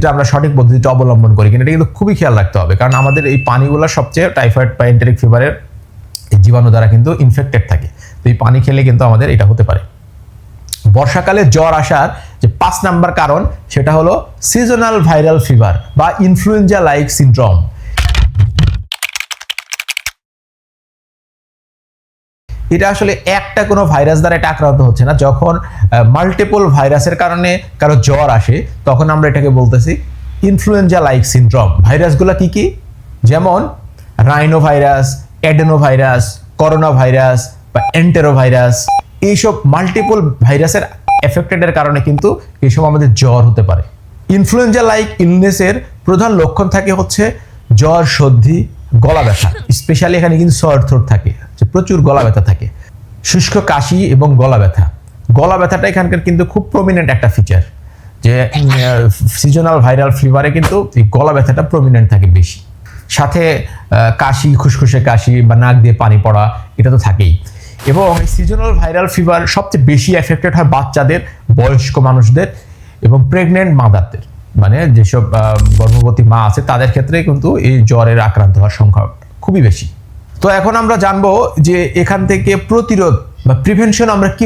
যে আমরা সঠিক পদ্ধতিতে অবলম্বন করি। কিনা এটা কিন্তু খুবই খেয়াল রাখতে হবে। কারণ আমাদের এই পানিগুলো সবচেয়ে টাইফয়েড বা এন্টারিক ফিভারের জীবাণু দ্বারা কিন্তু ইনফেক্টেড থাকে। তো এই পানি খেলে কিন্তু আমাদের এটা হতে পারে। বর্ষাকালে জ্বর আসার যে পাঁচ নাম্বার কারণ, সেটা হলো সিজনাল ভাইরাল ফিভার বা ইনফ্লুয়েঞ্জা লাইক সিনড্রোম এটা আসলে একটা কোনো ভাইরাস দ্বারা এটা আক্রান্ত হচ্ছে না। যখন মাল্টিপল ভাইরাসের কারণে কারও জ্বর আসে, তখন আমরা এটাকে বলতেছি ইনফ্লুয়েঞ্জা লাইক সিনড্রোম ভাইরাসগুলো কি কি? যেমন rhino virus adeno virus corona virus বা এন্টেরো ভাইরাস এইসব মাল্টিপল ভাইরাসের এফেক্টেডের কারণে কিন্তু এইসব আমাদের জ্বর হতে পারে। ইনফ্লুয়েঞ্জা লাইক ইলনেসের প্রধান লক্ষণ থাকে হচ্ছে জ্বর, সর্দি, গলা ব্যথা। স্পেশালি এখানে কিন্তু সর থ্রোট থাকে। প্রচুর গলা ব্যথা থাকে। শুষ্ক কাশি এবং গলা ব্যথা। গলা ব্যথাটা এখানকার কিন্তু খুব প্রমিনেন্ট একটা ফিচার যে সিজনাল ভাইরাল ফিভারে কিন্তু এই গলা ব্যথাটা প্রমিনেন্ট থাকে বেশি। সাথে কাশি, খুসখুসে কাশি বা নাক দিয়ে পানি পড়া, এটা তো থাকেই। এবং সিজনাল ভাইরাল ফিভার সবচেয়ে বেশি এফেক্টেড হয় বাচ্চাদের, বয়স্ক মানুষদের এবং প্রেগনেন্ট মাদারদের মানে যেসব গর্ভবতী মা আছে, তাদের ক্ষেত্রে কিন্তু এই জ্বরের আক্রান্ত হওয়ার সংখ্যা খুবই বেশি। তো এখন আমরা জানব যে এখান থেকে প্রতিরোধ বা প্রিভেনশন আমরা কি